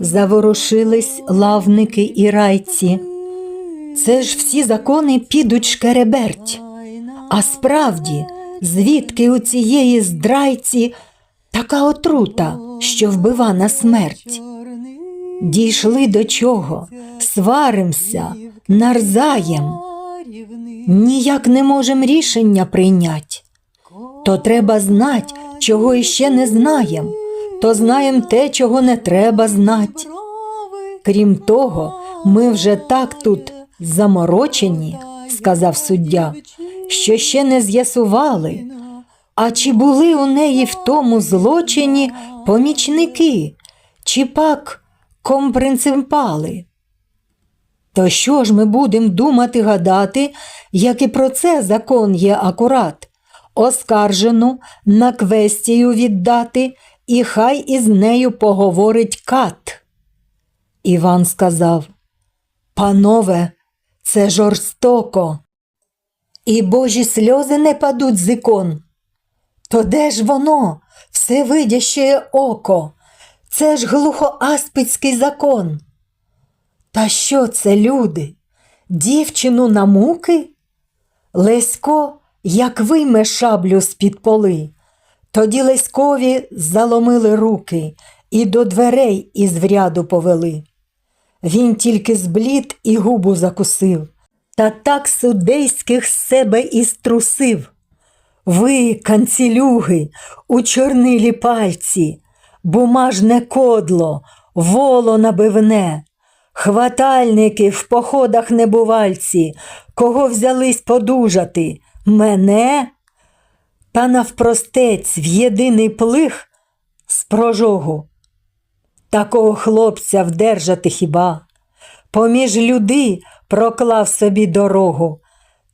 Заворушились лавники і райці. Це ж всі закони підуть шкереберть. А справді, звідки у цієї здрайці така отрута, що вбива на смерть? Дійшли до чого? Сваримся, нарзаєм. Ніяк не можем рішення прийнять. То треба знать, чого іще не знаєм, то знаєм те, чого не треба знать. Крім того, ми вже так тут заморочені, сказав суддя, що ще не з'ясували. А чи були у неї в тому злочині помічники, чи пак компринципали? То що ж ми будемо думати гадати, як і про це закон є акурат, оскаржену на квестію віддати, і хай із нею поговорить кат. Іван сказав Панове, це жорстоко. І божі сльози не падуть з ікон. То де ж воно, всевидяще око? Це ж глухоаспідський закон. Та що це, люди? Дівчину на муки? Лесько, як вийме шаблю з-під поли. Тоді Леськові заломили руки і до дверей із вряду повели. Він тільки зблід і губу закусив, та так судейських з себе і струсив. Ви, канцілюги, у чорнилі пальці, бумажне кодло, воло набивне, хватальники в походах небувальці, кого взялись подужати? Мене? Та навпростець в єдиний плих з прожогу. Такого хлопця вдержати хіба? Поміж люди проклав собі дорогу,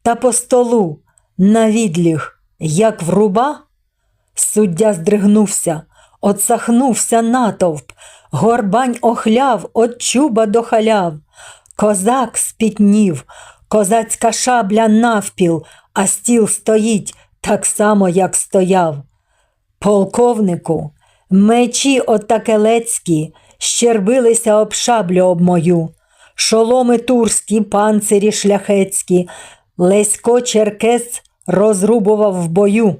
та по столу навідліг, як вруба. Суддя здригнувся, отсахнувся натовп, горбань охляв от чуба до халяв. Козак спітнів, козацька шабля навпіл, а стіл стоїть так само, як стояв. Полковнику, мечі отакелецькі щербилися об шаблю об мою, шоломи турські, панцирі шляхецькі, Лесько Черкес розрубував в бою.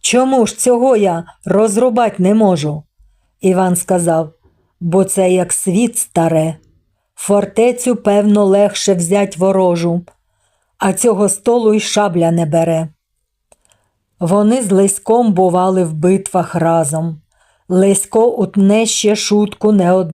Чому ж цього я розрубать не можу? Іван сказав, бо це як світ старе. Фортецю, певно, легше взять ворожу, а цього столу й шабля не бере. Вони з Леськом бували в битвах разом. Лесько утне ще шутку не одну.